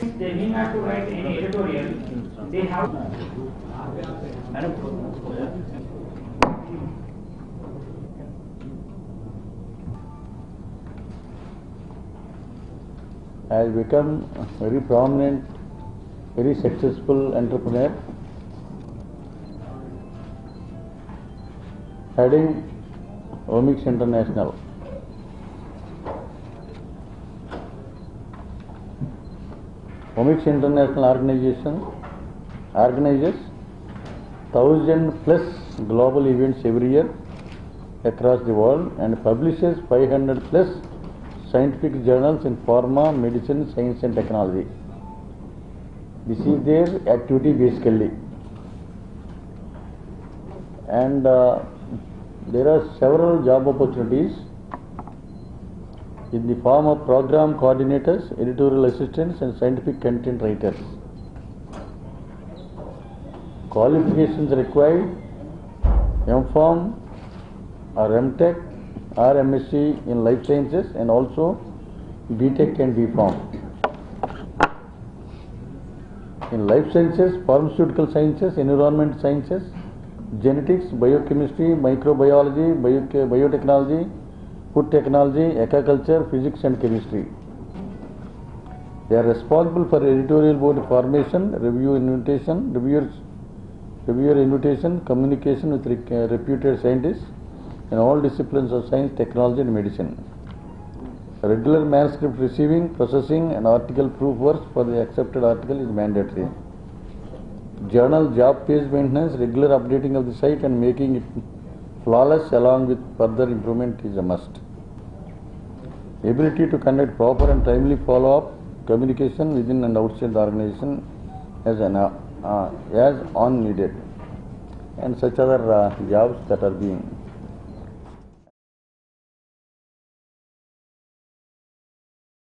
they not have to write any editorial. They have. has become a very prominent, very successful entrepreneur, heading Omix International. Omix International Organization organizes thousand plus global events every year across the world and publishes 500 plus scientific journals in pharma, medicine, science and technology. This is their activity basically. And uh, there are several job opportunities in the form of program coordinators, editorial assistants and scientific content writers. Qualifications required MPharm or MTech or MSc in life sciences and also BTech and BPharm. In life sciences, pharmaceutical sciences, environment sciences, genetics, biochemistry, microbiology, bio- biotechnology, food technology, aquaculture, physics and chemistry. They are responsible for editorial board formation, review invitation, reviewers, reviewer invitation, communication with uh, reputed scientists in all disciplines of science, technology and medicine. Regular manuscript receiving, processing and article proof works for the accepted article is mandatory. Journal job page maintenance, regular updating of the site and making it flawless along with further improvement is a must. Ability to conduct proper and timely follow-up communication within and outside the organization as an uh, uh, as on needed and such other uh, jobs that are being